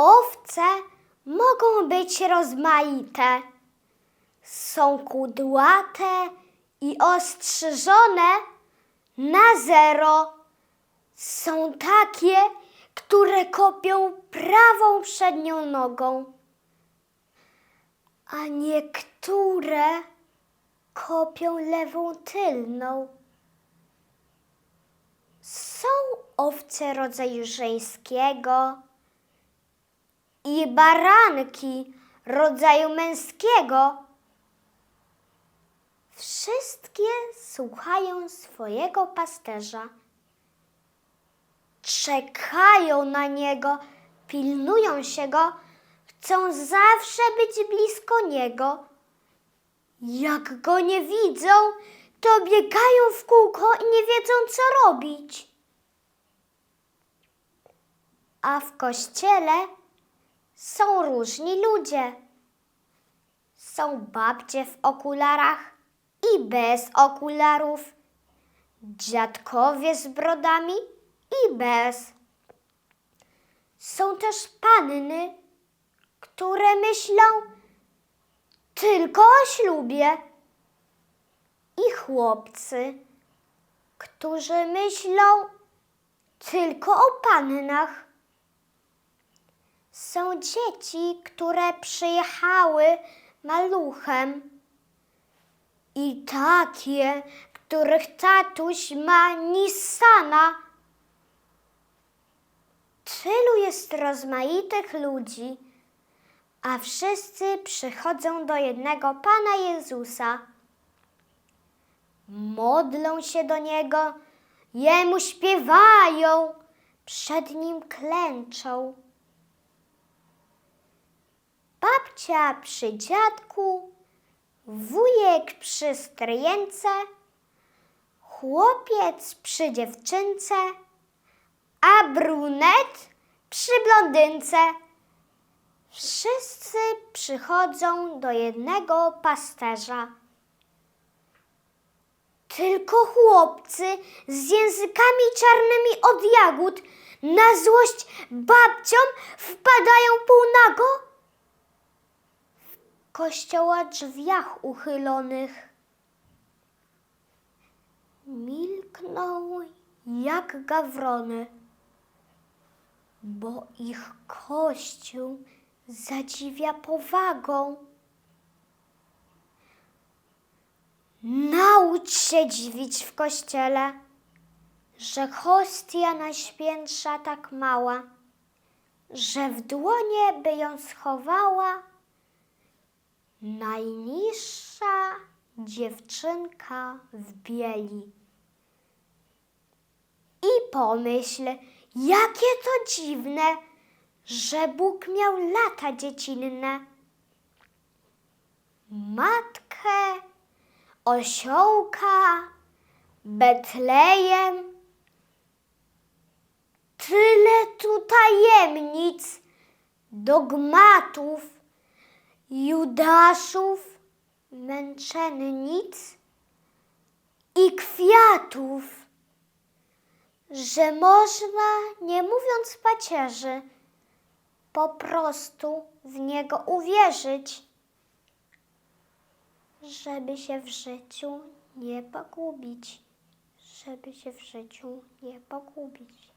Owce mogą być rozmaite. Są kudłate i ostrzyżone na zero. Są takie, które kopią prawą przednią nogą, a niektóre kopią lewą tylną. Są owce rodzaju żeńskiego i baranki rodzaju męskiego. Wszystkie słuchają swojego pasterza. Czekają na niego, pilnują się go, chcą zawsze być blisko niego. Jak go nie widzą, to biegają w kółko i nie wiedzą, co robić. A w kościele są różni ludzie. Są babcie w okularach i bez okularów, dziadkowie z brodami i bez. Są też panny, które myślą tylko o ślubie i chłopcy, którzy myślą tylko o pannach. Są dzieci, które przyjechały maluchem i takie, których tatuś ma Nissana. Tylu jest rozmaitych ludzi, a wszyscy przychodzą do jednego Pana Jezusa. Modlą się do Niego, Jemu śpiewają, przed Nim klęczą. Babcia przy dziadku, wujek przy stryjence, chłopiec przy dziewczynce, a brunet przy blondynce. Wszyscy przychodzą do jednego pasterza. Tylko chłopcy z językami czarnymi od jagód na złość babciom wpadają półnago kościoła drzwiach uchylonych. Milkną jak gawrony, bo ich kościół zadziwia powagą. Naucz się dziwić w kościele, że hostia najświętsza tak mała, że w dłonie by ją schowała najniższa dziewczynka w bieli. I pomyśl, jakie to dziwne, że Bóg miał lata dziecinne. Matkę, osiołka, Betlejem. Tyle tu tajemnic, dogmatów, Judaszów, męczennic i kwiatów, że można, nie mówiąc pacierzy, po prostu w niego uwierzyć, żeby się w życiu nie pogubić, żeby się w życiu nie pogubić.